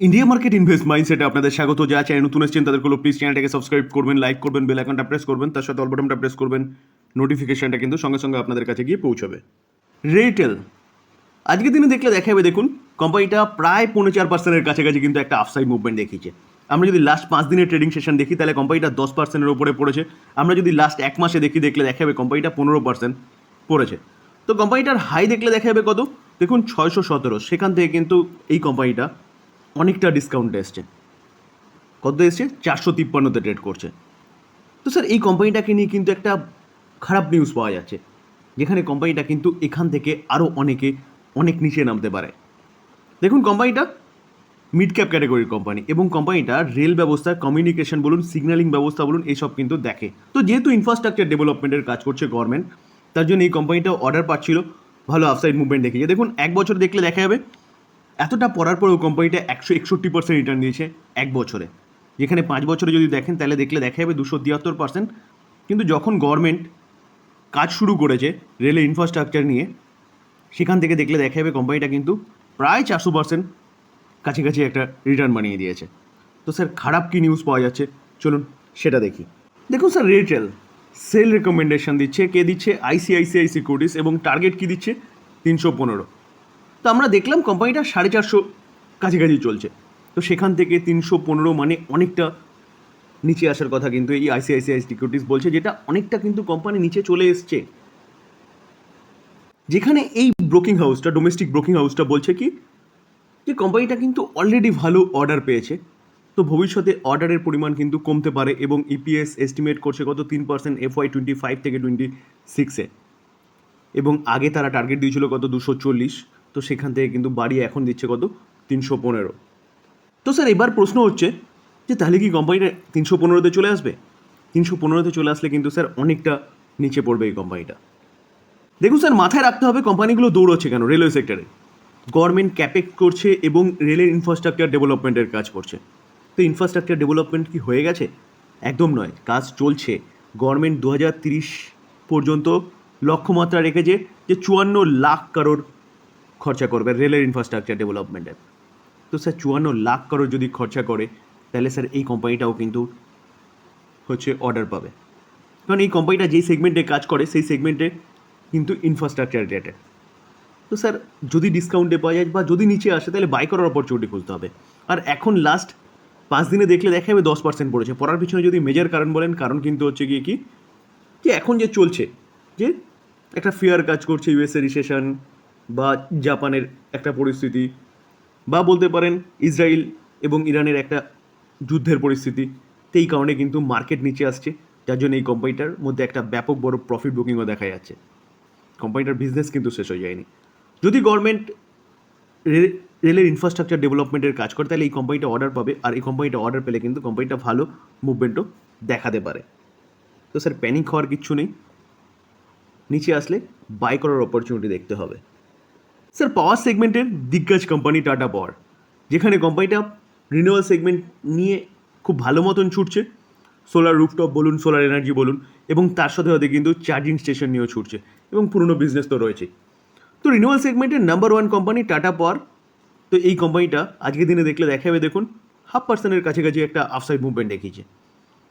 India market invest মাইন্ডসেটে আপনাদের স্বাগত। যা চ্যানেল নতুন এসেছেন তাদের হলো প্লিজ চ্যানেলটাকে সাবস্ক্রাইব করবেন লাইক করবেন বেল আইকনটা প্রেস করবেন, তার সাথে অলবটনটা প্রেস করবেন নোটিফিকেশনটা কিন্তু সঙ্গে সঙ্গে আপনাদের কাছে গিয়ে পৌঁছাবে। রেটেল আজকের দিনে দেখলে দেখা যাবে দেখুন কোম্পানিটা প্রায় পৌনে চার পার্সেন্টের কাছাকাছি কিন্তু একটা আফসাইড মুভমেন্ট দেখিয়েছে। আমরা যদি লাস্ট পাঁচ দিনের ট্রেডিং সেশন দেখি, তাহলে কোম্পানিটা দশ পার্সেন্টের উপরে পড়েছে। আমরা যদি লাস্ট এক মাসে দেখি, দেখলে দেখা যাবে কোম্পানিটা পনেরো পার্সেন্ট পড়েছে। তো কোম্পানিটার হাই দেখলে দেখা যাবে কত? দেখুন, ছয়শো সতেরো। সেখান থেকে কিন্তু এই কোম্পানিটা অনেকটা ডিসকাউন্টে এসছে। কত এসছে? চারশো তিপ্পান্নতে ট্রেড করছে। তো স্যার এই কোম্পানিটাকে নিয়ে কিন্তু একটা খারাপ নিউজ পাওয়া যাচ্ছে, যেখানে কোম্পানিটা কিন্তু এখান থেকে আরও অনেকে অনেক নিচে নামতে পারে। দেখুন কোম্পানিটা মিড ক্যাপ ক্যাটাগরির কোম্পানি এবং কোম্পানিটা রেল ব্যবস্থা কমিউনিকেশন বলুন সিগন্যালিং ব্যবস্থা বলুন, এইসব কিন্তু দেখে। তো যেহেতু ইনফ্রাস্ট্রাকচার ডেভেলপমেন্টের কাজ করছে গভর্নমেন্ট তার জন্য এই কোম্পানিটা অর্ডার পাচ্ছিল। ভালো আফসাইড মুভমেন্ট দেখিয়েছে দেখুন, এক বছর দেখলে দেখা যাবে এতটা পড়ার পরেও কোম্পানিটা একশো একষট্টি পার্সেন্ট রিটার্ন দিয়েছে এক বছরে। যেখানে পাঁচ বছরে যদি দেখেন, তাহলে দেখলে দেখা যাবে দুশো তিয়াত্তর পার্সেন্ট কিন্তু যখন গভর্নমেন্ট কাজ শুরু করেছে রেলের ইনফ্রাস্ট্রাকচার নিয়ে, সেখান থেকে দেখলে দেখা যাবে কোম্পানিটা কিন্তু প্রায় চারশো পার্সেন্ট কাছাকাছি একটা রিটার্ন বানিয়ে দিয়েছে। তো স্যার খারাপ কী নিউজ পাওয়া যাচ্ছে? চলুন, সেটা দেখি। দেখুন স্যার রেটেল সেল রেকমেন্ডেশন দিচ্ছে, কে দিচ্ছে? আইসিআইসিআই সিকিউরিটিস এবং টার্গেট কী দিচ্ছে? তিনশো পনেরো। তো আমরা দেখলাম কোম্পানিটা সাড়ে চারশো কাছাকাছি চলছে। তো সেখান থেকে তিনশো পনেরো মানে অনেকটা নিচে আসার কথা কিন্তু এই আইসিআইসিআই সিকিউরিটিস বলছে, যেটা অনেকটা কিন্তু কোম্পানি নিচে চলে এসছে। যেখানে এই ব্রোকিং হাউসটা ডোমেস্টিক ব্রোকিং হাউসটা বলছে কি, যে কোম্পানিটা কিন্তু অলরেডি ভালো অর্ডার পেয়েছে। তো ভবিষ্যতে অর্ডারের পরিমাণ কিন্তু কমতে পারে এবং ইপিএস এস্টিমেট করছে কত, তিন percent F Y twenty five থেকে টোয়েন্টি সিক্সে এবং আগে তারা টার্গেট দিয়েছিল কত, দুশো চল্লিশ। তো সেখান থেকে কিন্তু বাড়ি এখন দিচ্ছে কত? তিনশো পনেরো। তো স্যার, এবার প্রশ্ন হচ্ছে যে তাহলে কি কোম্পানিটা তিনশো পনেরোতে চলে আসবে? তিনশো পনেরোতে চলে আসলে কিন্তু স্যার অনেকটা নিচে পড়বে এই কোম্পানিটা। দেখুন স্যার, মাথায় রাখতে হবে কোম্পানিগুলো দৌড়চ্ছে কেন রেলওয়ে সেক্টরে? গভর্নমেন্ট ক্যাপেক করছে এবং রেলের ইনফ্রাস্ট্রাকচার ডেভেলপমেন্টের কাজ করছে। তো ইনফ্রাস্ট্রাকচার ডেভেলপমেন্ট কি হয়ে গেছে? একদম নয়, কাজ চলছে। গভর্নমেন্ট দু পর্যন্ত লক্ষ্যমাত্রা রেখেছে যে চুয়ান্ন লাখ কারোর খরচা করবে রেলের ইনফ্রাস্ট্রাকচার ডেভেলপমেন্টে তো স্যার, চুয়ান্ন লাখ কারোর যদি খরচা করে, তাহলে স্যার এই কোম্পানিটাও কিন্তু হচ্ছে অর্ডার পাবে। কারণ এই কোম্পানিটা যেই সেগমেন্টে কাজ করে, সেই সেগমেন্টে কিন্তু ইনফ্রাস্ট্রাকচার রিলেটেড তো স্যার, যদি ডিসকাউন্টে পাওয়া যায় বা যদি নিচে আসে, তাহলে বাই করার অপরচুনিটি খুঁজতে হবে। আর এখন লাস্ট পাঁচ দিনে দেখলে দেখা যাবে দশ পার্সেন্ট পড়েছে। পড়ার পিছনে যদি মেজর কারণ বলেন, কারণ কিন্তু হচ্ছে গিয়ে কি? যে এখন যে চলছে, যে একটা ফিয়ার কাজ করছে ইউএসএ রিসেশন বা জাপানের একটা পরিস্থিতি বা বলতে পারেন ইসরায়েল এবং ইরানের একটা যুদ্ধের পরিস্থিতি। এই কারণে কিন্তু মার্কেট নিচে আসছে। যার জন্য এই কোম্পানিটার মধ্যে একটা ব্যাপক বড় প্রফিট বুকিংও দেখা যাচ্ছে। কোম্পানিটার বিজনেস কিন্তু শেষ হয়ে যায়নি। যদি গভর্নমেন্ট রেলের ইনফ্রাস্ট্রাকচার ডেভেলপমেন্টের কাজ করে, তাহলে এই কোম্পানিটা অর্ডার পাবে। আর এই কোম্পানিটা অর্ডার পেলে কিন্তু কোম্পানিটা ভালো মুভমেন্টও দেখাতে পারে। তো স্যার প্যানিক হওয়ার কিচ্ছু নেই। নিচে আসলে বাই করার অপরচুনিটি দেখতে হবে। স্যার পাওয়ার সেগমেন্টের দিগ্গজ কোম্পানি টাটা পাওয়ার যেখানে কোম্পানিটা রিনিউয়াল সেগমেন্ট নিয়ে খুব ভালো মতন ছুটছে। সোলার রুফটপ বলুন সোলার এনার্জি বলুন, এবং তার সাথে সাথে কিন্তু চার্জিং স্টেশন নিয়েও ছুটছে, এবং পুরনো বিজনেস তো রয়েছে। তো রিনিউয়াল সেগমেন্টের number one company Tata power তো এই কোম্পানিটা আজকের দিনে দেখলে দেখাবে, দেখুন হাফ পার্সেন্টের কাছাকাছি একটা আফসাইড মুভমেন্ট দেখিয়েছে।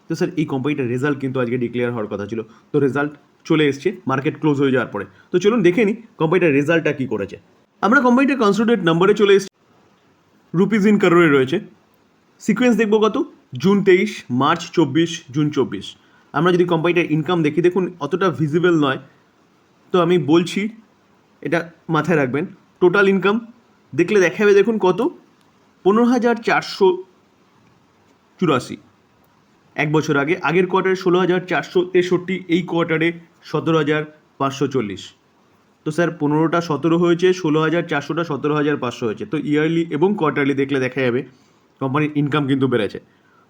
তো স্যার এই কোম্পানিটার রেজাল্ট কিন্তু আজকে ডিক্লেয়ার হওয়ার কথা ছিল। তো রেজাল্ট চলে এসছে মার্কেট ক্লোজ হয়ে যাওয়ার পরে। তো চলুন দেখে নিই কোম্পানিটার রেজাল্টটা কী করেছে। আমরা কোম্পানিটার কনসোলিডেট নাম্বারে চলে এসেছি। রুপিজ ইন কারোরে রয়েছে। সিকোয়েন্স দেখব কত? জুন তেইশ মার্চ চব্বিশ জুন চব্বিশ। আমরা যদি কোম্পানিটার ইনকাম দেখি, দেখুন অতটা ভিজিবল নয়। তো আমি বলছি, এটা মাথায় রাখবেন টোটাল ইনকাম দেখলে দেখা যাবে দেখুন কত? পনেরো হাজার চারশো চুরাশি। এক বছর আগে, আগের কোয়ার্টারে ষোলো হাজার চারশো তেষট্টি, এই কোয়ার্টারে সতেরো হাজার পাঁচশো চল্লিশ। তো স্যার, পনেরোটা সতেরো হয়েছে, ষোলো হাজার চারশোটা সতেরো হাজার পাঁচশো হয়েছে। তো ইয়ারলি এবং কোয়ার্টারলি দেখলে দেখা যাবে কোম্পানির ইনকাম কিন্তু বেড়েছে।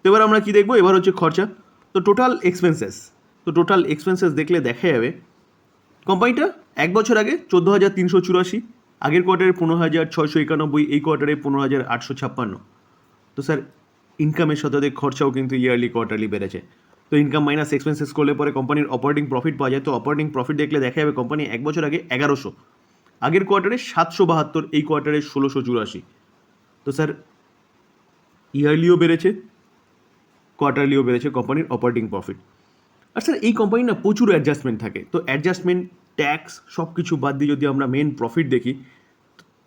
তো এবার আমরা কী দেখব? এবার হচ্ছে খরচা। তো টোটাল এক্সপেন্সেস তো টোটাল এক্সপেন্সেস দেখলে দেখা যাবে কোম্পানিটা এক বছর আগে চোদ্দ হাজার তিনশো চুরাশি, আগের কোয়ার্টারে পনেরো হাজার ছয়শো একানব্বই, এই কোয়ার্টারে পনেরো হাজার আটশো ছাপ্পান্ন। তো স্যার ইনকামের সাথে খরচাও কিন্তু ইয়ারলি কোয়ার্টারলি বেড়েছে। তো ইনকাম মাইনাস এক্সপেন্সেস করলে পরে কোম্পানির অপারেটিং প্রফিট পাওয়া যায়। তো অপারেটিং প্রফিট দেখলে দেখা যাবে কোম্পানি এক বছর আগে এগারোশো, আগের কোয়ার্টারে সাতশো বাহাত্তর, এই কোয়ার্টারে ষোলোশো চুরাশি। তো স্যার ইয়ারলিও বেড়েছে কোয়ার্টারলিও বেড়েছে কোম্পানির অপারেটিং প্রফিট আর স্যার, এই কোম্পানি না প্রচুর অ্যাডজাস্টমেন্ট থাকে। তো অ্যাডজাস্টমেন্ট ট্যাক্স সব কিছু বাদ দিয়ে যদি আমরা মেন প্রফিট দেখি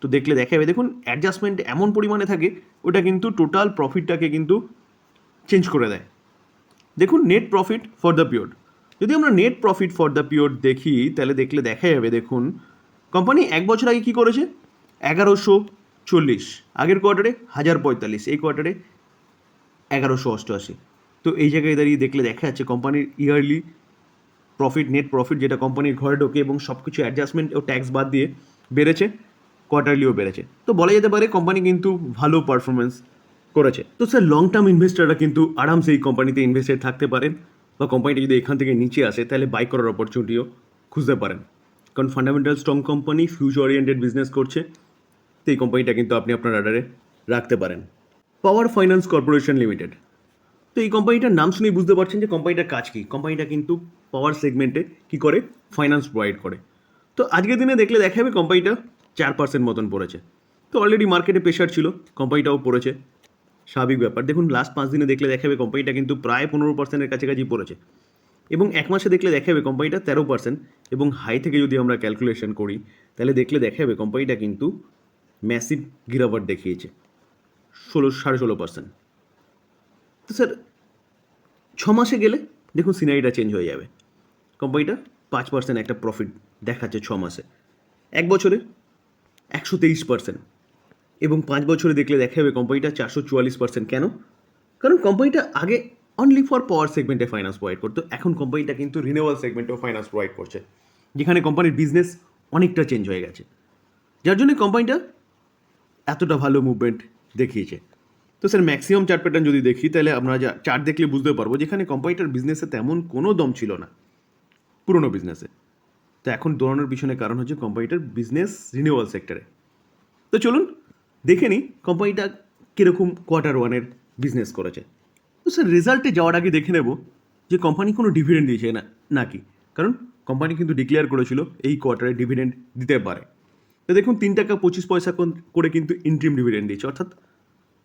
তো দেখলে দেখা যাবে দেখুন অ্যাডজাস্টমেন্ট এমন পরিমাণে থাকে, ওটা কিন্তু টোটাল প্রফিটটাকে কিন্তু চেঞ্জ করে দেয়। দেখুন net profit for the period যদি আমরা net profit for the period দেখি, তাহলে দেখলে দেখা যাবে, দেখুন কোম্পানি এক বছর আগে কী করেছে? এগারোশো চল্লিশ, আগের কোয়ার্টারে হাজার পঁয়তাল্লিশ, এই কোয়ার্টারে এগারোশো অষ্টআশি। তো এই জায়গায় দাঁড়িয়ে দেখলে দেখা যাচ্ছে কোম্পানির ইয়ারলি প্রফিট নেট প্রফিট যেটা কোম্পানির ঘরে ঢোকে এবং সব কিছু অ্যাডজাস্টমেন্ট ও ট্যাক্স বাদ দিয়ে বেড়েছে। কোয়ার্টারলিও বেড়েছে। তো বলা যেতে পারে কোম্পানি কিন্তু ভালো পারফরমেন্স করেছে। তো স্যার লং টার্ম ইনভেস্টাররা কিন্তু আরামসে এই কোম্পানিতে ইনভেস্টেড থাকতে পারেন বা কোম্পানিটা যদি এখান থেকে নিচে আসে, তাহলে বাই করার অপরচুনিটিও খুঁজতে পারেন। কারণ fundamental strong company future oriented business করছে, তো এই কোম্পানিটা কিন্তু আপনি আপনার রাডারে রাখতে পারেন। পাওয়ার ফাইন্যান্স কর্পোরেশন লিমিটেড তো এই কোম্পানিটার নাম শুনেই বুঝতে পারছেন যে কোম্পানিটার কাজ কী? কোম্পানিটা কিন্তু পাওয়ার সেগমেন্টে কী করে? ফাইন্যান্স প্রোভাইড করে। তো আজকের দিনে দেখলে দেখা যাবে কোম্পানিটা চার পার্সেন্ট মতন পড়েছে। তো অলরেডি মার্কেটে প্রেশার ছিল কোম্পানিটাও পড়েছে। স্বাভাবিক ব্যাপার। দেখুন লাস্ট পাঁচ দিনে দেখলে দেখা যাবে কোম্পানিটা কিন্তু প্রায় পনেরো পার্সেন্টের কাছাকাছি পড়েছে। এবং এক মাসে দেখলে দেখা যাবে কোম্পানিটা তেরো পার্সেন্ট এবং হাই থেকে যদি আমরা ক্যালকুলেশন করি, তাহলে দেখলে দেখা যাবে কোম্পানিটা কিন্তু ম্যাসিভ গিরাওয়াট দেখিয়েছে। ষোলো, সাড়ে ষোলো পার্সেন্ট তো স্যার ছ মাসে গেলে দেখুন সিনারিটা চেঞ্জ হয়ে যাবে। কোম্পানিটা পাঁচ পার্সেন্ট একটা প্রফিট দেখাচ্ছে ছ মাসে। এক বছরে একশো তেইশ পার্সেন্ট এবং পাঁচ বছরে দেখলে দেখা যাবে কোম্পানিটা চারশো চুয়াল্লিশ পার্সেন্ট কেন? কারণ কোম্পানিটা আগে অনলি ফর পাওয়ার সেগমেন্টে ফাইন্যান্স প্রোভাইড করতো। এখন কোম্পানিটা কিন্তু রিনিউয়াল সেগমেন্টেও ফাইন্যান্স প্রোভাইড করছে। যেখানে কোম্পানির বিজনেস অনেকটা চেঞ্জ হয়ে গেছে। যার জন্য কোম্পানিটা এতটা ভালো মুভমেন্ট দেখিয়েছে। তো স্যার ম্যাক্সিমাম চার্ট প্যাটার্ন যদি দেখি, তাহলে আমরা যা চার্ট দেখলে বুঝতে পারব, যেখানে কোম্পানিটার বিজনেসে তেমন কোনো দম ছিল না। পুরনো বিজনেসে তো এখন দৌড়ানোর পিছনে কারণ হচ্ছে কোম্পানিটার বিজনেস রিনিউয়াল সেক্টরে তো চলুন, দেখে নিই কোম্পানিটা কীরকম কোয়ার্টার ওয়ানের বিজনেস করেছে। তো স্যার রেজাল্টে যাওয়ার আগে দেখে নেব যে কোম্পানি কোনো ডিভিডেন্ড দিয়েছে না, নাকি। কারণ কোম্পানি কিন্তু ডিক্লেয়ার করেছিল এই কোয়ার্টারে ডিভিডেন্ড দিতে পারে। তো দেখুন, তিন টাকা পঁচিশ পয়সা করে কিন্তু ইন্ট্রিম ডিভিডেন্ড দিয়েছে। অর্থাৎ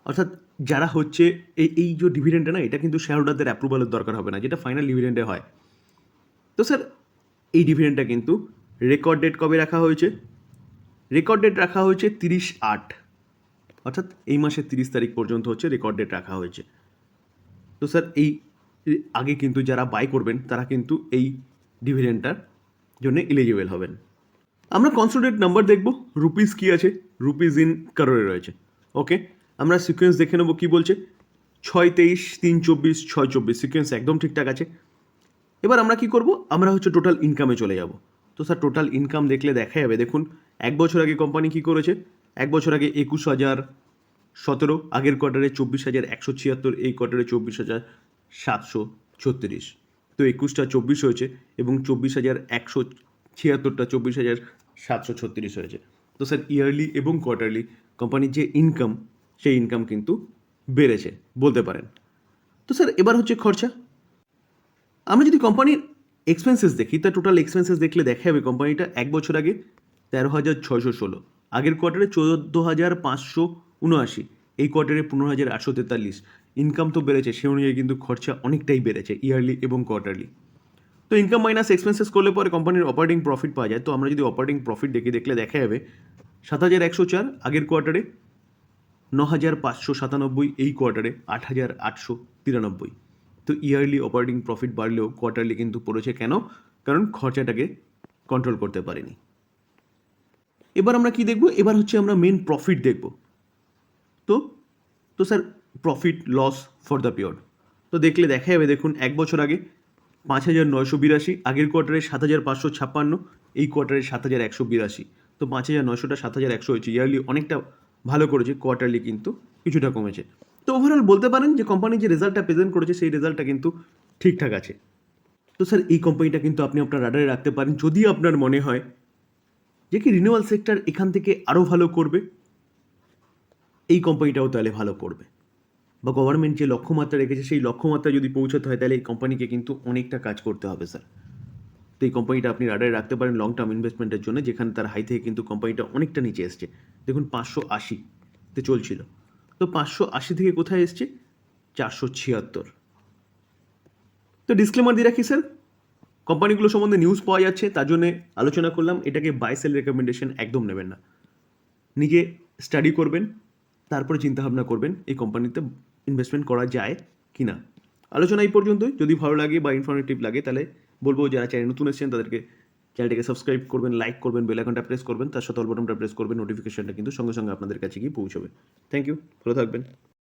অর্থাৎ যারা হচ্ছে এই এই যে ডিভিডেন্ডটা না, এটা কিন্তু শেয়ার হোল্ডারদের অ্যাপ্রুভালের দরকার হবে না, যেটা ফাইনাল ডিভিডেন্ডে হয়। তো স্যার এই ডিভিডেন্ডটা কিন্তু রেকর্ড ডেট কবে রাখা হয়েছে? রেকর্ড ডেট রাখা হয়েছে তিরিশ আট। অর্থাৎ এই মাসের তিরিশ তারিখ পর্যন্ত হচ্ছে রেকর্ড ডেট রাখা হয়েছে। তো স্যার, এই আগে কিন্তু যারা বাই করবেন, তারা কিন্তু এই ডিভিডেন্ডটার জন্য এলিজিবল হবেন। আমরা কনসোলিডেট নাম্বার দেখব রুপিস কি আছে? রুপিস ইন কারোরে রয়েছে। ওকে আমরা সিকোয়েন্স দেখে নেব কী বলছে? ছয় তেইশ, তিন চব্বিশ, ছয় চব্বিশ। সিকোয়েন্স একদম ঠিকঠাক আছে। এবার আমরা কি করব? আমরা হচ্ছে টোটাল ইনকামে চলে যাব। তো স্যার টোটাল ইনকাম দেখলে দেখা যাবে, দেখুন, এক বছর আগে কোম্পানি কি করেছে? এক বছর আগে একুশ হাজার সতেরো, আগের কোয়ার্টারে চব্বিশ হাজার একশো ছিয়াত্তর, এই কোয়ার্টারে চব্বিশ হাজার সাতশো ছত্রিশ। তো একুশটা চব্বিশ হয়েছে এবং চব্বিশ হাজার একশো ছিয়াত্তরটা চব্বিশ হাজার সাতশো ছত্রিশ হয়েছে। তো স্যার ইয়ারলি এবং কোয়ার্টারলি কোম্পানির যে ইনকাম সেই ইনকাম কিন্তু বেড়েছে, বলতে পারেন। তো স্যার এবার হচ্ছে খরচা। আমরা যদি কোম্পানির এক্সপেন্সেস দেখি, তা টোটাল এক্সপেন্সেস দেখলে দেখা যাবে কোম্পানিটা এক বছর আগে তেরো হাজার ছয়শো ষোলো, আগের কোয়ার্টারে চোদ্দ হাজার পাঁচশো উনআশি, এই কোয়ার্টারে পনেরো হাজার আটশো তেতাল্লিশ। ইনকাম তো বেড়েছে, সে অনুযায়ী কিন্তু খরচা অনেকটাই বেড়েছে ইয়ারলি এবং কোয়ার্টারলি তো ইনকাম মাইনাস এক্সপেন্সেস করলে পরে কোম্পানির অপারেটিং প্রফিট পাওয়া যায়। তো আমরা যদি অপারেটিং প্রফিট দেখি, দেখলে দেখা যাবে সাত হাজার একশো চার, আগের কোয়ার্টারে ন হাজার পাঁচশো সাতানব্বই, এই কোয়ার্টারে আট হাজার আটশো তিরানব্বই। তো ইয়ারলি অপারেটিং প্রফিট বাড়লেও কোয়ার্টারলি কিন্তু পড়েছে কেন? কারণ খরচাটাকে কন্ট্রোল করতে পারেনি। এবার আমরা কি দেখব? এবার হচ্ছে আমরা মেন প্রফিট দেখব। তো তো sir profit loss for the period তো দেখলে দেখা যাবে দেখুন, এক বছর আগে পাঁচ হাজার নয়শো বিরাশি, আগের কোয়ার্টারে সাত হাজার পাঁচশো ছাপ্পান্ন, এই কোয়ার্টারে সাত হাজার একশো বিরাশি। তো পাঁচ হাজার নয়শোটা সাত হাজার একশো হয়েছে। ইয়ারলি অনেকটা ভালো করেছে কোয়ার্টারলি কিন্তু কিছুটা কমেছে। তো ওভারঅল বলতে পারেন যে কোম্পানি যে রেজাল্টটা প্রেজেন্ট করেছে, সেই রেজাল্টটা কিন্তু ঠিকঠাক আছে। তো স্যার এই কোম্পানিটা কিন্তু আপনি আপনার রাডারে রাখতে পারেন। যদি আপনার মনে হয় যে কি রিনিউয়াল সেক্টর এখান থেকে আরও ভালো করবে, এই কোম্পানিটাও তাহলে ভালো করবে। বা গভর্নমেন্ট যে লক্ষ্যমাত্রা রেখেছে, সেই লক্ষ্যমাত্রা যদি পৌঁছাতে হয়, তাহলে এই কোম্পানিকে কিন্তু অনেকটা কাজ করতে হবে স্যার তো এই কোম্পানিটা আপনি রাডারে রাখতে পারেন লং টার্ম ইনভেস্টমেন্টের জন্য, যেখানে তার হাই থেকে কিন্তু কোম্পানিটা অনেকটা নিচে এসছে। দেখুন, পাঁচশো আশিতে চলছিল। তো পাঁচশো আশি থেকে কোথায় এসছে? চারশো ছিয়াত্তর। তো ডিসক্লেমার দিয়ে রাখি স্যার কোম্পানিগুলো সম্বন্ধে নিউজ পাওয়া যাচ্ছে, তার জন্য আলোচনা করলাম। এটাকে বাই সেল রেকমেন্ডেশন একদম নেবেন না। নিজে স্টাডি করবেন, তারপরে চিন্তাভাবনা করবেন, এই কোম্পানিতে ইনভেস্টমেন্ট করা যায় কি না। আলোচনা এই পর্যন্তই। যদি ভালো লাগে বা ইনফরমেটিভ লাগে, তাহলে বলব যারা চ্যানেল নতুন এসেছেন, তাদেরকে চ্যানেলটাকে সাবস্ক্রাইব করবেন, লাইক করবেন, বেল আইকনটা প্রেস করবেন, তার সাথে অল বটনটা প্রেস করবেন নোটিফিকেশনটা কিন্তু সঙ্গে সঙ্গে আপনাদের কাছে গিয়ে পৌঁছবে। থ্যাংক ইউ ভালো থাকবেন।